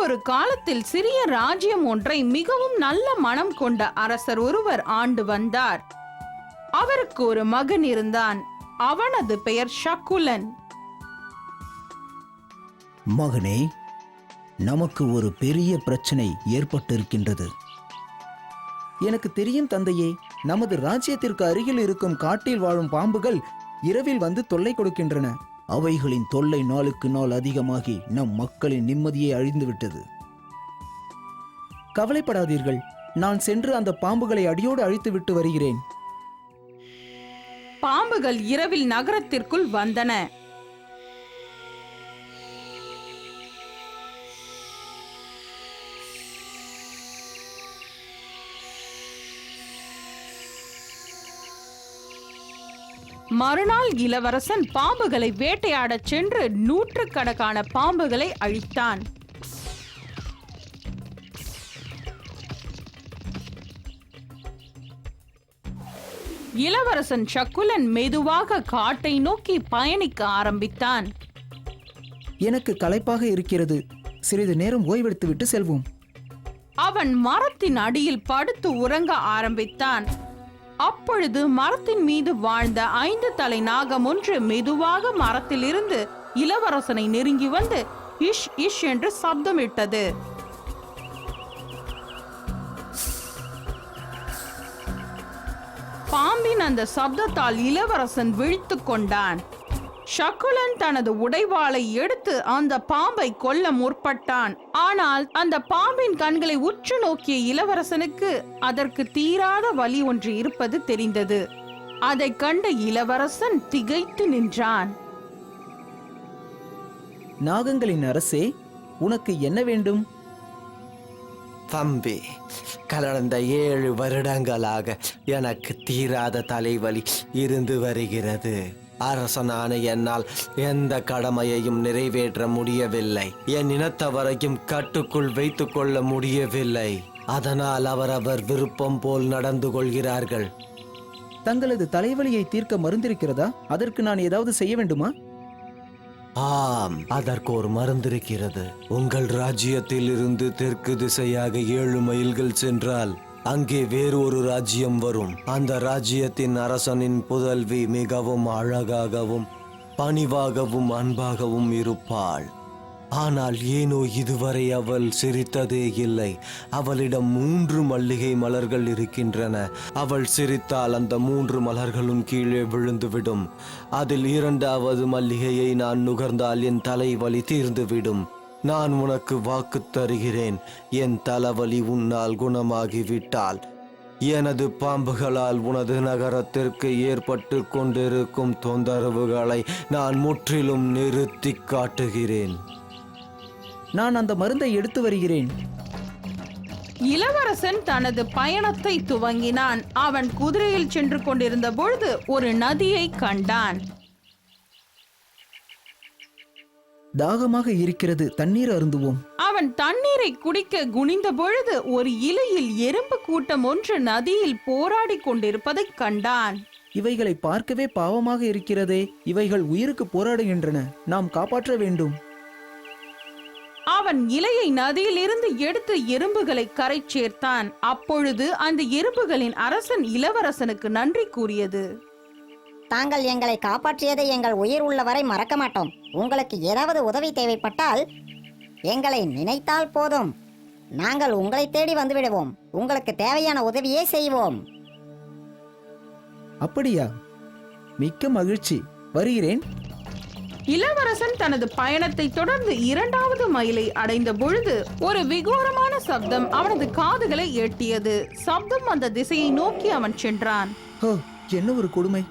ஒரு காலத்தில் சிறிய ராஜ்யம் ஒன்றை மிகவும் நல்ல மனம் கொண்ட அரசர் ஒருவர் ஆண்டு வந்தார். அவருக்கு ஒரு மகன் இருந்தான். அவனது பெயர் ஷக்குலன் மகனே நமக்கு ஒரு பெரிய பிரச்சனை ஏற்பட்டிருக்கின்றது. எனக்கு தெரியும் தந்தையே நமது ராஜ்யத்திற்கு அருகில் இருக்கும் காட்டில் வாழும் பாம்புகள் இரவில் வந்து தொல்லை கொடுக்கின்றன. அவைகளின் தொல்லை நாளுக்கு நாள் அதிகமாகி நம் மக்களின் நிம்மதியை அழிந்துவிட்டது. கவலைப்படாதீர்கள் நான் சென்று அந்த பாம்புகளை அடியோடு அழித்து விட்டு வருகிறேன். பாம்புகள் இரவில் நகரத்திற்குள் வந்தன. மறுநாள் இளவரசன் பாம்புகளை வேட்டையாடச் சென்று நூற்றுக்கணக்கான பாம்புகளை அழித்தான். இளவரசன் சக்குலன் மெதுவாக காட்டை நோக்கி பயணிக்க ஆரம்பித்தான். எனக்கு களைப்பாக இருக்கிறது. சிறிது நேரம் ஓய்வெடுத்துவிட்டு செல்வோம். அவன் மரத்தின் அடியில் படுத்து உறங்க ஆரம்பித்தான். அப்பொழுது மரத்தின் மீது வாழ்ந்த ஐந்து தலை நாகம் ஒன்று மெதுவாக மரத்திலிருந்து இளவரசனை நெருங்கி வந்து இஷ் இஷ் என்று சப்தமிட்டது. பாம்பின் அந்த சப்தத்தால் இளவரசன் விழித்துக் கொண்டான். ஷகுலன் தனது உடைவாளை எடுத்து அந்த பாம்பை கொல்ல முற்பட்டான். ஆனால் அந்த பாம்பின் கண்களை உற்று நோக்கிய இளவரசனுக்கு அதற்கு தீராத வலி ஒன்று இருப்பது தெரிந்தது. அதைக் கண்ட இளவரசன் திகைத்து நின்றான். நாகங்களின் அரசே உனக்கு என்ன வேண்டும்? தம்பி கடந்த ஏழு வருடங்களாக எனக்கு தீராத தலைவலி இருந்து வருகிறது. அரசனான என்னால் எந்த கடமையையும் நிறைவேற்ற முடியவில்லை. என் இனத்தவரையும் கட்டுக்குள் வைத்துக் கொள்ள முடியவில்லை. அதனால் அவரவர் விருப்பம் போல் நடந்து கொள்கிறார்கள். தங்களது தலைவலியை தீர்க்க மருந்திருக்கிறதா அதற்கு நான் ஏதாவது செய்ய வேண்டுமா? ஆம் அதற்கு ஒரு மருந்திருக்கிறது உங்கள் ராஜ்யத்தில் இருந்து தெற்கு திசையாக ஏழு மைல்கள் சென்றால் அங்கே வேறு ஒரு ராஜ்யம் வரும். அந்த ராஜ்யத்தின் அரசனின் புதல்வி மிகவும் அழகாகவும் பணிவாகவும் அன்பாகவும் இருப்பாள். ஆனால் ஏனோ இதுவரை அவள் சிரித்ததே இல்லை. அவளிடம் மூன்று மல்லிகை மலர்கள் இருக்கின்றன. அவள் சிரித்தால் அந்த மூன்று மலர்களும் கீழே விழுந்துவிடும். அதில் இரண்டாவது மல்லிகையை நான் நுகர்ந்தால் என் தலை வலி தீர்ந்துவிடும். நான் உனக்கு வாக்கு தருகிறேன். என் தலைவலி உன்னால் குணமாகிவிட்டால். எனது பாம்புகளால் உனது நகரத்திற்கு ஏற்பட்டு கொண்டிருக்கும் தொந்தரவுகளை நான் முற்றிலும் நிறுத்தி காட்டுகிறேன். நான் அந்த மருந்தை எடுத்து வருகிறேன். இளவரசன் தனது பயணத்தை துவங்கினான். அவன் குதிரையில் சென்று கொண்டிருந்த பொழுது ஒரு நதியை கண்டான். தாகமாக இருக்கிறது தண்ணீர் அருந்துவோம். அவன் தண்ணீரை குடிக்க குனிந்த பொழுது ஒரு இலையில் எறும்பு கூட்டம் ஒன்று நதியில் போராடி கொண்டிருப்பதைக் கண்டான். இவைகளை பார்க்கவே பாவமாக இருக்கிறதே இவைகள் உயிருக்கு போராடுகின்றன நாம் காப்பாற்ற வேண்டும். அவன் இலையை நதியிலிருந்து எடுத்து எறும்புகளை கரை சேர்த்தான். அப்பொழுது அந்த எறும்புகளின் அரசன் இளவரசனுக்கு நன்றி கூறியது. தாங்கள் எங்களை காப்பாற்றியதை எங்கள் உயிர் உள்ளவரை மறக்க மாட்டோம். உங்களுக்கு ஏதாவது உதவி தேவைப்பட்டால் எங்களை நினைத்தால் போதும். நாங்கள் உங்களை தேடி வந்து விடுவோம் உங்களுக்கு தேவையான உதவியே செய்வோம். அப்படியா? மிக்க மகிழ்ச்சி. வருகிறேன். இளவரசன் தனது பயணத்தை தொடர்ந்து இரண்டாவது மைலை அடைந்த பொழுது ஒரு விகோரமான சப்தம் அவனது காதுகளை எட்டியது. சப்தம் அந்த திசையை நோக்கி அவன் சென்றான். ஹோ என்ன ஒரு கொடுமை.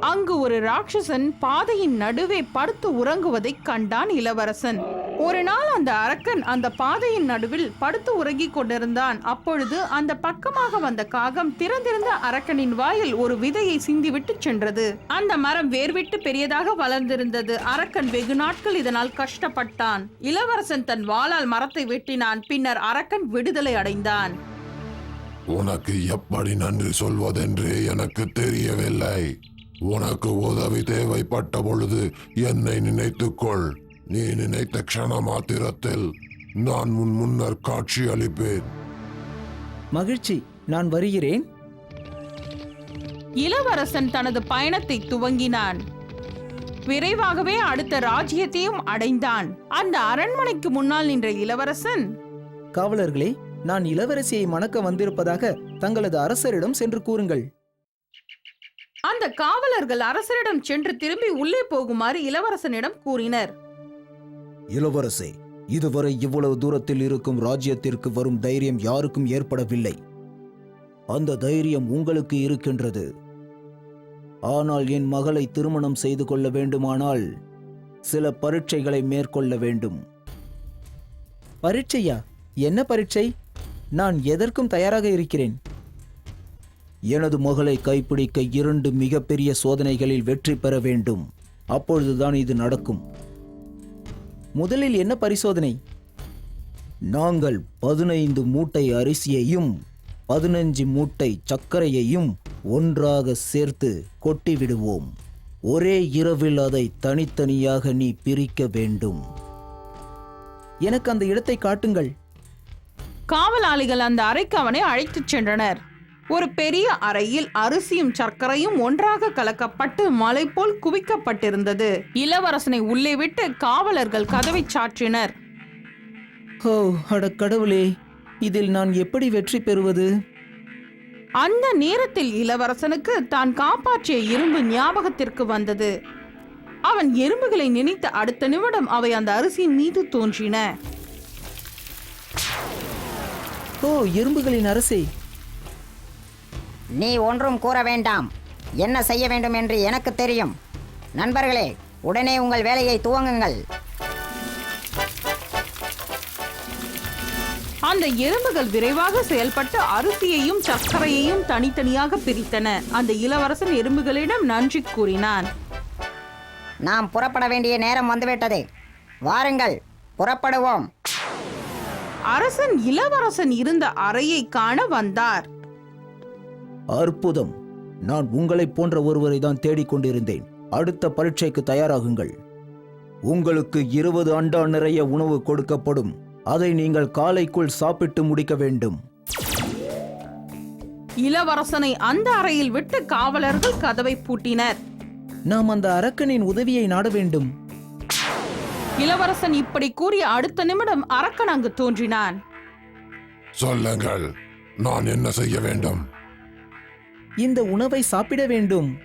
அங்கு ஒரு ராட்சசன் பாதையின் நடுவே படுத்து உறங்குவதைக் கண்டான் இளவரசன். ஒரு நாள் அந்த அரக்கன் அந்த பாதையின் நடுவில் படுத்து உறங்கிக் கொண்டிருந்தான். அப்பொழுது அந்த பக்கமாக வந்த காகம் திறந்திருந்த அரக்கனின் வாயில் ஒரு விதையை சிந்திவிட்டு சென்றது. அந்த மரம் வேர்விட்டு பெரியதாக வளர்ந்திருந்தது. அரக்கன் வெகு நாட்கள் இதனால் கஷ்டப்பட்டான். இளவரசன் தன் வாளால் மரத்தை வெட்டினான். பின்னர் அரக்கன் விடுதலை அடைந்தான். உனக்கு எப்படி நன்றி சொல்வதென்று எனக்கு தெரியவில்லை. உனக்கு உதவி தேவைப்பட்ட பொழுது என்னை நினைத்துக்கொள். நீ நினைத்த க்ஷண மாத்திரத்தில் நான் உன் முன்னர் காட்சி அளிப்பேன். மகிழ்ச்சி நான் வருகிறேன். இளவரசன் தனது பயணத்தை துவங்கினான். விரைவாகவே அடுத்த ராஜ்யத்தையும் அடைந்தான். அந்த அரண்மனைக்கு முன்னால் நின்ற இளவரசன் காவலர்களே நான் இளவரசியை மணக்க வந்திருப்பதாக தங்களது அரசரிடம் சென்று கூறுங்கள். அந்த காவலர்கள் அரசரிடம் சென்று திரும்பி உள்ளே போகுமாறு இளவரசனிடம் கூறினர். இளவரசே இதுவரை இவ்வளவு தூரத்தில் இருக்கும் ராஜ்யத்திற்கு வரும் தைரியம் யாருக்கும் ஏற்படவில்லை. அந்த தைரியம் உங்களுக்கு இருக்கின்றது. ஆனால் என் மகளை திருமணம் செய்து கொள்ள வேண்டுமானால் சில பரீட்சைகளை மேற்கொள்ள வேண்டும். பரீட்சையா? என்ன பரீட்சை? நான் எதற்கும் தயாராக இருக்கிறேன். எனது மகளை கைப்பிடிக்க இரண்டு மிகப்பெரிய சோதனைகளில் வெற்றி பெற வேண்டும். அப்பொழுதுதான் இது நடக்கும். முதலில் என்ன பரிசோதனை? நாங்கள் பதினைந்து மூட்டை அரிசியையும் பதினஞ்சு மூட்டை சர்க்கரையையும் ஒன்றாக சேர்த்து கொட்டி விடுவோம். ஒரே இரவில் அதை தனித்தனியாக நீ பிரிக்க வேண்டும். எனக்கு அந்த இடத்தை காட்டுங்கள். காவலாளிகள் அந்த அறைக்கு அவனை அழைத்துச் சென்றனர். ஒரு பெரிய அறையில் அரிசியும் சர்க்கரையும் ஒன்றாக கலக்கப்பட்டு மலை போல் குவிக்கப்பட்டிருந்தது. இளவரசனை உள்ளே விட்டு காவலர்கள் கதவை சாற்றினர். ஓ அட கடவுளே இதில் நான் எப்படி வெற்றி பெறுவது? அந்த நேரத்தில் இளவரசனுக்கு தான் காப்பாற்றிய இரும்பு ஞாபகத்திற்கு வந்தது. அவன் எறும்புகளை நினைத்த அடுத்த நிமிடம் அவை அந்த அரிசியின் மீது தோன்றின. ஓ எறும்புகளின் அரசே நீ ஒன்றும் கூற வேண்டாம். என்ன செய்ய வேண்டும் என்று எனக்கு தெரியும். நண்பர்களே உடனே உங்கள் வேலையை துவங்குங்கள். அந்த எறும்புகள் விரைவாக செயல்பட்டு அரிசியையும் சர்க்கரையையும் தனித்தனியாக பிரித்தன. அந்த இளவரசன் எறும்புகளிடம் நன்றி கூறினான். நாம் புறப்பட வேண்டிய நேரம் வந்துவிட்டது. வாருங்கள் புறப்படுவோம். அரசன் இளவரசன் இருந்த அறையை காண வந்தார். அற்புதம். நான் உங்களைப் போன்ற ஒருவரை தான் தேடிக்கொண்டிருந்தேன் அடுத்த பரீட்சைக்கு தயாராகுங்கள். உங்களுக்கு இருபது அண்டா நிறைய உணவு கொடுக்கப்படும். அதை நீங்கள் காலைக்குள் சாப்பிட்டு முடிக்க வேண்டும். இளவரசனை அந்த அறையில் விட்டு காவலர்கள் கதவை பூட்டினர். நாம் அந்த அரக்கனின் உதவியை நாட வேண்டும். இளவரசன் இப்படி கூறிய அடுத்த நிமிடம் அரக்கன் அங்கு தோன்றினான். சொல்லுங்கள். நான் என்ன செய்ய வேண்டும்? இந்த உணவை சாப்பிட வேண்டும்.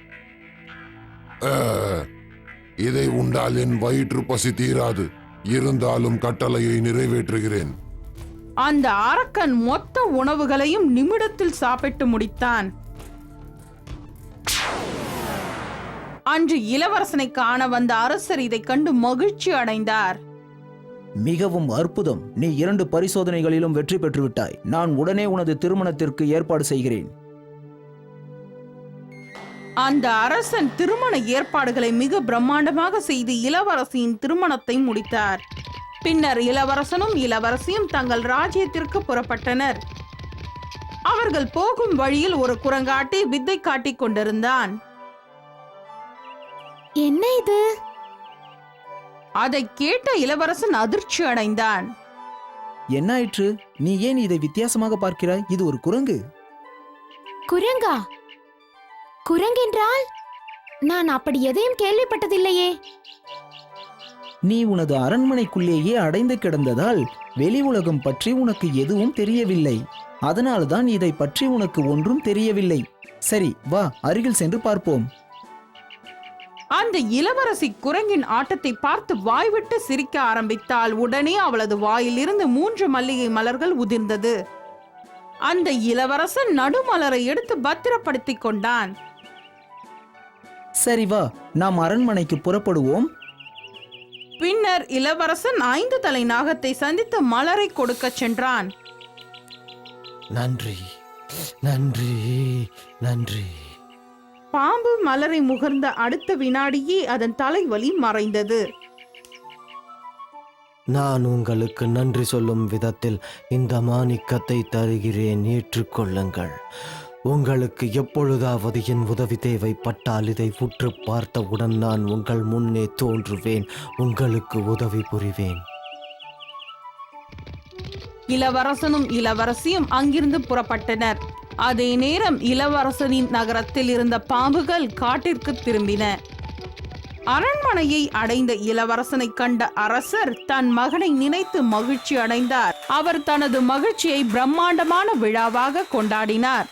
இதை உண்டால் என் வயிற்று பசி தீராது. இருந்தாலும் கட்டளையை நிறைவேற்றுகிறேன். அந்த அரக்கன் மொத்த உணவுகளையும் நிமிடத்தில் சாப்பிட்டு முடித்தான். அன்று இளவரசனை காண வந்த அரசர் இதைக் கண்டு மகிழ்ச்சி அடைந்தார். மிகவும் அற்புதம். நீ இரண்டு பரிசோதனைகளிலும் வெற்றி பெற்றுவிட்டாய். நான் உடனே உனது திருமணத்திற்கு ஏற்பாடு செய்கிறேன். அந்த அரசன் திருமண ஏற்பாடுகளை மிக பிரம்மாண்டமாக செய்து இளவரசியின் திருமணத்தை முடித்தார். பின்னர் இளவரசனும் இளவரசியும் தங்கள் ராஜ்யத்திற்கு புறப்பட்டனர். அவர்கள் போகும் வழியில் ஒரு குரங்காட்டி வித்தை காட்டிக் கொண்டிருந்தான். என்ன இது? அதை கேட்ட இளவரசன் அதிர்ச்சி அடைந்தான். என்ன ஆயிற்று? நீ ஏன் இதை வித்தியாசமாக பார்க்கிறாய்? இது ஒரு குரங்கு. குரங்கா? குரங்கென்றால்? நான் அப்படி எதையும் கேள்விப்பட்டதில்லையே. நீ உனது அரண்மனைக்குள்ளேயே அடைந்து கிடந்ததால் வெளி உலகம் பற்றி உனக்கு எதுவும் தெரியவில்லை. அதனால்தான் இதை பற்றி உனக்கு ஒன்றும் தெரியவில்லை. சரி வா அருகில் சென்று பார்ப்போம். அந்த இளவரசி குரங்கின் ஆட்டத்தை பார்த்து வாய்விட்டு சிரிக்க ஆரம்பித்தால் உடனே அவளது வாயிலிருந்து மூன்று மல்லிகை மலர்கள் உதிர்ந்தது. அந்த இளவரசன் நடுமலரை எடுத்து பத்திரப்படுத்திக் கொண்டான். சரி வா நாம் அரண்மனைக்கு புறப்படுவோம். பின்னர் இளவரசன் ஐந்து தலை நாகத்தை சந்தித்து மலரை கொடுக்கச் சென்றான். நன்றி நன்றி நன்றி. பாம்பு மலரை முகர்ந்த அடுத்த வினாடியே அதன் தலைவலி மறைந்தது. நான் உங்களுக்கு நன்றி சொல்லும் விதத்தில் இந்த மாணிக்கத்தை தருகிறேன் ஏற்றுக்கொள்ளுங்கள். உங்களுக்கு எப்பொழுதாவது என் உதவி தேவைப்பட்டால் இதை உற்று பார்த்தவுடன் நான் உங்கள் முன்னே தோன்றுவேன் உங்களுக்கு உதவி புரிவேன். இளவரசனும் இளவரசியும் அங்கிருந்து புறப்பட்டனர். அதே நேரம் இளவரசனின் நகரத்தில் இருந்த பாம்புகள் காட்டிற்கு திரும்பின. அரண்மனையை அடைந்த இளவரசனை கண்ட அரசர் தன் மகனை நினைத்து மகிழ்ச்சி அடைந்தார். அவர் தனது மகிழ்ச்சியை பிரம்மாண்டமான விழாவாக கொண்டாடினார்.